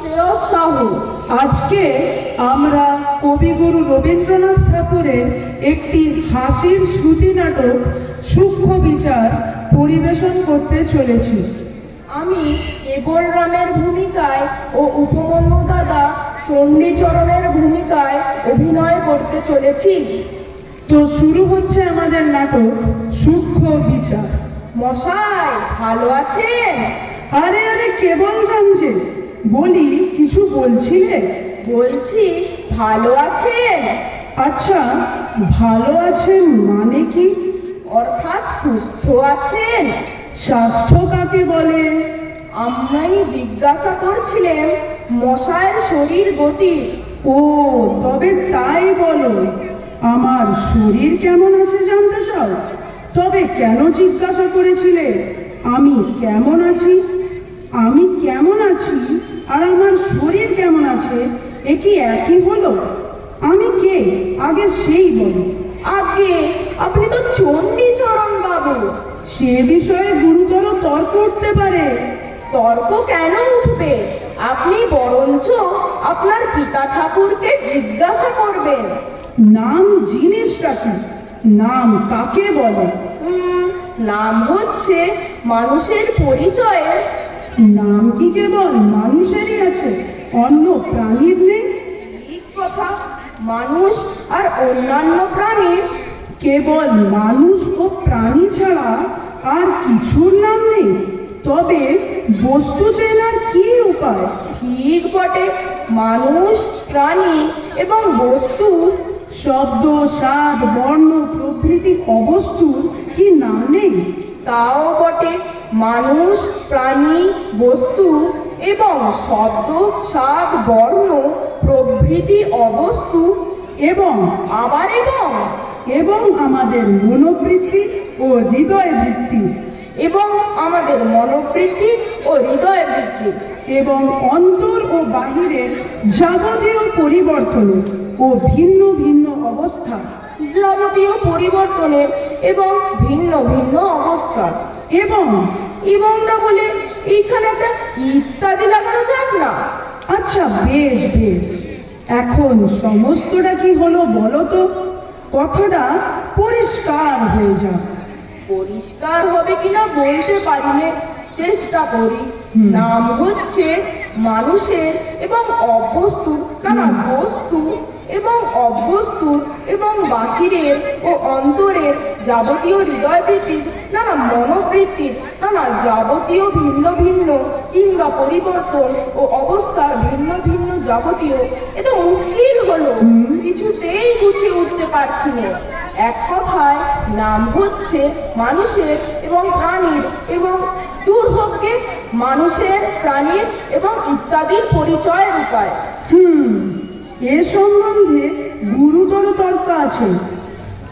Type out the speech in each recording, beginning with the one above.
শ্রেয়স সাহু আজকে আমরা কবিগুরু রবীন্দ্রনাথ ঠাকুরের একটি হাসির শ্রুতি নাটক, সূক্ষ্ম বিচার, পরিবেশন করতে চলেছি। আমি কেবল রামের ভূমিকায় ও উপমন্যু দাদা চণ্ডীচরণের ভূমিকায় অভিনয় করতে চলেছি। তো শুরু হচ্ছে আমাদের নাটক, সূক্ষ্ম বিচার। মশাই, ভালো আছেন? আরে আরে কেবল রামজে বলি কিছু বলছিলে? বলছি ভালো আছেন? আচ্ছা ভালো আছেন মানে কি? অর্থাৎ সুস্থ আছেন। স্বাস্থ্য কাকে বলে? আমরাই জিজ্ঞাসা করছিলেন মশায়ের শরীর গতি। ও তবে তাই বলো। আমার শরীর কেমন আছে জানতে চাও? তবে কেন জিজ্ঞাসা করেছিলে? আমি কেমন আছি? আমি কেমন আছি? আর আমার শরীর কেমন আছে? এ কি একই হলো? আমি কে? আগে সেই বলো। আগে? আপনি তো চণ্ডীচরণ বাবু। সে বিষয়ে গুরুতর তর্ক উঠতে পারে। তর্ক কেন উঠবে? আপনি বরঞ্চ আপনার পিতা ঠাকুরকে জিজ্ঞাসা করবেন। নাম জিনিসটা কি? নাম কাকে বলে? নাম হচ্ছে মানুষের পরিচয়ের নাম কি কেবল মানুষেরই আছে? অন্য প্রাণীর নেই কথা। মানুষ আর অন্যান্য প্রাণীর কেবল মানুষ ও প্রাণী ছাড়া আর কিছুর নাম নেই। তবে বস্তু চেনার কি উপায়? ঠিক বটে। মানুষ প্রাণী এবং বস্তু। শব্দ স্বাদ বর্ণ প্রভৃতি অবস্তুর কি নাম নেই? তাও বটে। মানুষ, প্রাণী, বস্তু এবং শব্দ, স্বাদ, বর্ণ, প্রভৃতি অবস্তু এবং আবার এবং এবং আমাদের মনোবৃত্তি ও হৃদয় বৃত্তি এবং আমাদের মনোবৃত্তি ও হৃদয় বৃত্তি এবং অন্তর ও বাহিরের যাবতীয় পরিবর্তনের ও ভিন্ন ভিন্ন অবস্থা। যাবতীয় পরিবর্তনের এবং ভিন্ন ভিন্ন অবস্থা। এবং? এবং না বলে এইখানে একটা ইত্যাদি লাগানো যাক না। আচ্ছা বেশ বেশ। এখন সমস্তটা কি হলো বলো তো? কথাটা পরিষ্কার হয়ে যাক। পরিষ্কার হবে কিনা বলতে পারি নে চেষ্টা করি। নাম হচ্ছে মানুষের এবং অবস্তুর নানা বস্তু এবং অবস্তুর এবং বাহিরের ও অন্তরের যাবতীয় হৃদয় বৃত্তির নানা মনোবৃত্তির নানা যাবতীয় ভিন্ন ভিন্ন কিংবা পরিবর্তন ও অবস্থার ভিন্ন ভিন্ন যাবতীয়, এ তো মুশকিল হলো। কিছুতেই গুছিয়ে উঠতে পারছি না। এক কথায়, নাম হচ্ছে মানুষের এবং প্রাণীর এবং দূর হককে মানুষের, প্রাণীর এবং ইত্যাদির পরিচয়ের উপায়। হুম, এ সম্বন্ধে গুরুতর তর্ক আছে।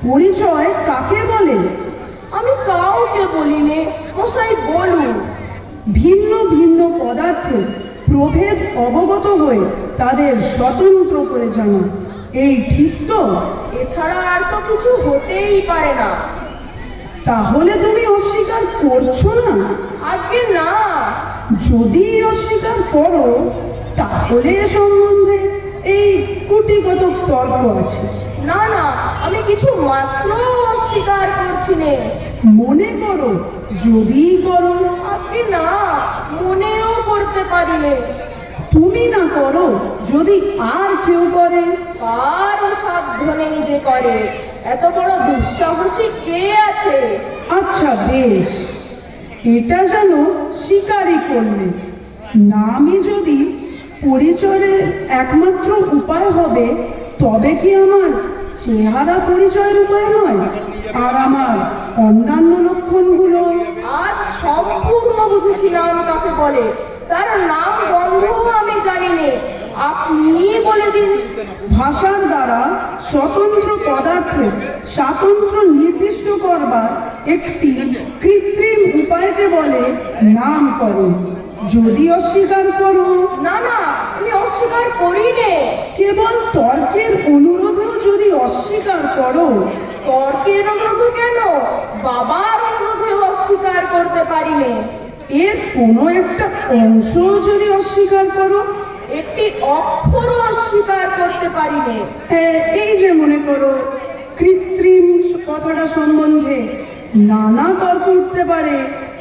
পরিচয় কাকে বলে? আমি কাউকে বলিনে মশাই বলুন। ভিন্ন ভিন্ন পদার্থের প্রভেদ অবগত হয়ে তাদের স্বতন্ত্র করে জানা। এই ঠিক তো? এছাড়া আর তো কিছু হতেই পারে না। তাহলে তুমি অস্বীকার করছ না? আগে না। যদি অস্বীকার করো তাহলে সম্বন্ধে এই কুটিগত তর্ক আছে। না না আমি কিছু মাত্র অস্বীকার করছি নে। মনে করো যদি করো। আগে না মনেও করতে পারি নে। তুমি না করো যদি আর কেউ করে। কারও সাধ্য নেই যে করে? এত বড় দুঃসাহসী কে আছে? আচ্ছা বেশ। এটা যেন স্বীকারই করলে। নামই যদি পরিচয়ের একমাত্র উপায় হবে তবে কি আমার চেহারা পরিচয়ের উপায় নয় আর আমার অন্যান্য লক্ষণগুলো। আজ সম্পূর্ণ বুঝেছিলাম তাকে বলে। তার নাম গন্ধ আমি জানি নে আপনি বলে দিন। ভাষার দ্বারা স্বতন্ত্র পদার্থের স্বাতন্ত্র নির্দিষ্ট করবার একটি কৃত্রিম উপায়কে বলে নামকরণ। যদি অস্বীকার করো। না না আমি অস্বীকার করি নে কেবল তর্কের অনুরোধেও যদি অস্বীকার করো। তর্কের অনুরোধ কেন? বাবার অনুরোধে অস্বীকার করতে পারি নে এর কোনো একটা অংশ যদি অস্বীকার করো। একটি অক্ষরও অস্বীকার করতে পারি নে এ- এই যে মনে করো কৃত্রিম কথাটা সম্বন্ধে নানা তর্ক উঠতে পারে।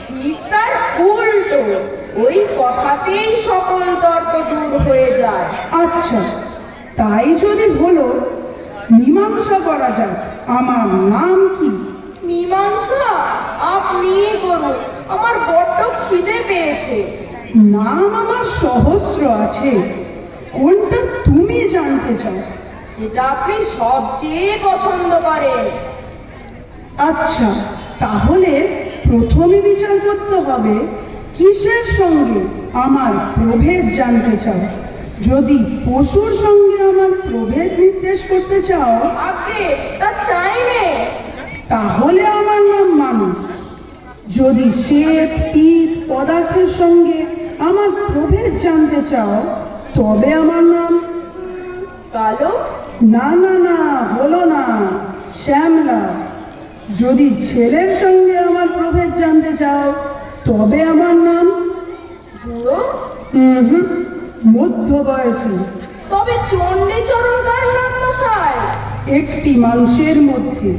ঠিক তার উল্টো। ওই কথাতেই সকল তর্ক দূর হয়ে যায়। আচ্ছা তাই যদি হলো মীমাংসা করা যাক। আমার নাম কি? মীমাংসা আপনি করুন। আমার বড্ড খিদে পেয়েছে। নাম আমার সহস্র আছে। কোনটা তুমি জানতে চাও? যেটা আপনি সবচেয়ে পছন্দ করেন। আচ্ছা তাহলে প্রথমে বিচার করতে হবে কিসের সঙ্গে আমার প্রভেদ জানতে চাও? যদি পশুর সঙ্গে আমার প্রভেদ নির্দেশ করতে চাও তাহলে আমার নাম মানুষ। যদি শ্বেত পিত পদার্থের সঙ্গে আমার প্রভেদ জানতে চাও তবে আমার নাম কালো? না না না হলো না শ্যামলা। যদি ছেলের সঙ্গে আমার প্রভেদ জানতে চাও তবে আমার নাম? বুড়ো? মধ্য বয়সী তবে চণ্ডী চরণ কার নাম মশাই একটি মানুষের মধ্যে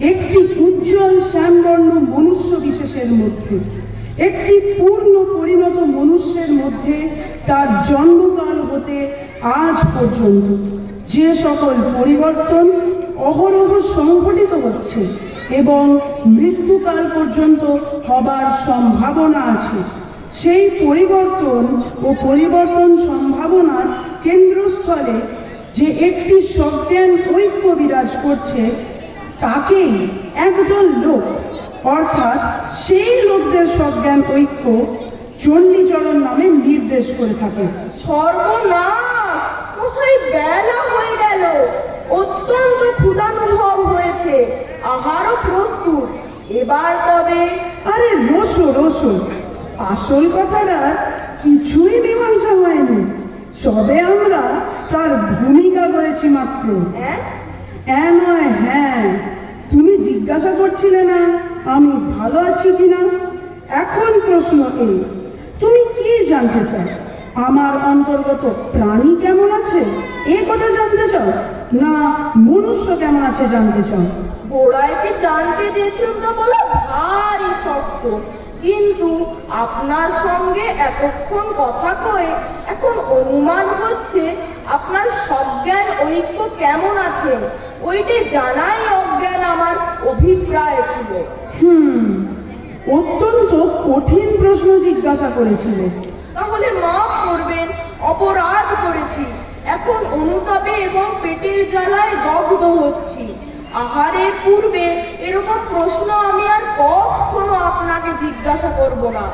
একটি উজ্জ্বল শ্যামবর্ণ মনুষ্য বিশেষের মধ্যে একটি পূর্ণ পরিণত মনুষ্যের মধ্যে তার জন্মকাল হতে আজ পর্যন্ত। যে সকল পরিবর্তন অহরহ সংঘটিত হচ্ছে এবং মৃত্যুকাল পর্যন্ত হবার সম্ভাবনা আছে। সেই পরিবর্তন ও পরিবর্তন সম্ভাবনার কেন্দ্রস্থলে যে একটি সজ্ঞান ঐক্য বিরাজ করছে, তাকেই একদল লোক, অর্থাৎ সেই লোকদের সজ্ঞান ঐক্য চণ্ডীচরণ নামে নির্দেশ করে থাকে। সর্বনাশ! বেলা হয়ে গেল। অত্যন্ত ক্ষুধানুভব হয়েছে। আহারও প্রস্তুত। এবার তবে আরে রসো রসো আসল কথাটা কিছুই মীমাংসা হয়নি। সবে আমরা তার ভূমিকা করেছি মাত্র। হ্যাঁ? নয় হ্যাঁ। তুমি জিজ্ঞাসা করছিলে না আমি ভালো আছি কিনা? এখন প্রশ্ন এই তুমি কি জানতে চাও? আমার অন্তর্গত প্রাণী কেমন আছে? এ কথা জানতে চাও? না মনুষ্য কেমন আছে জানতে চাও? গোড়াইকে জানতে চেয়েছিলাম তা বলা ভারী শক্ত কিন্তু আপনার সঙ্গে এতক্ষণ কথা কয়ে এখন অনুমান হচ্ছে আপনার সজ্ঞান ঐক্য কেমন আছেন ওইটি জানাই অজ্ঞান আমার অভিপ্রায় ছিল। হুম অত্যন্ত কঠিন প্রশ্ন জিজ্ঞাসা করেছিলে। তাহলে করবেন অপরাধ করেছি। এখন অনুতাপে এবং পেটের জ্বালায় দগ্ধ হচ্ছি। আহারের পূর্বে এরকম প্রশ্ন আমি আর কখনো আপনাকে জিজ্ঞাসা করব না।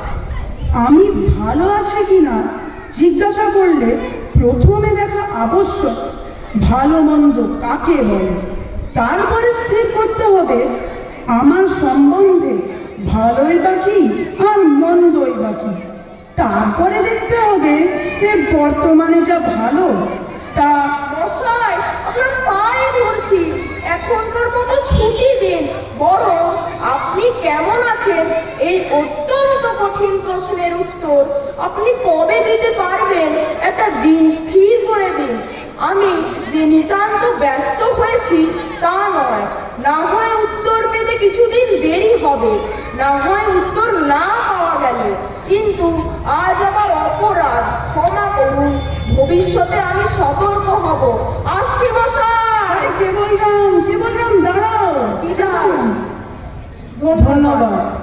আমি ভালো আছে কিনা জিজ্ঞাসা করলে প্রথমে দেখা আবশ্যক, ভালো মন্দ কাকে বলে? তারপরে স্থির করতে হবে, আমার সম্বন্ধে ভালোই বা কি আর মন্দই বা কি? তারপরে দেখতে হবে যে বর্তমানে যা ভালো, তা মশাই, আপনার পায়ে ধরছি। এখনকার মতো ছুটি দিন। বরং আপনি কেমন আছেন? এই অত্যন্ত কঠিন প্রশ্নের উত্তর আপনি কবে দিতে পারবেন? একটা দিন স্থির করে দিন। আমি যে নিতান্ত ব্যস্ত হয়েছি, তা নয়। না হয় উত্তর পেতে কিছুদিন দেরি হবে, না হয় উত্তর না পাওয়া গেল। কিন্তু আজ আমার অপরাধ ক্ষমা করুন ভবিষ্যতে আমি সতর্ক হব। আসছি মশাই। কেবল রাম কেবল রাম দাঁড়াও? ধন্যবাদ।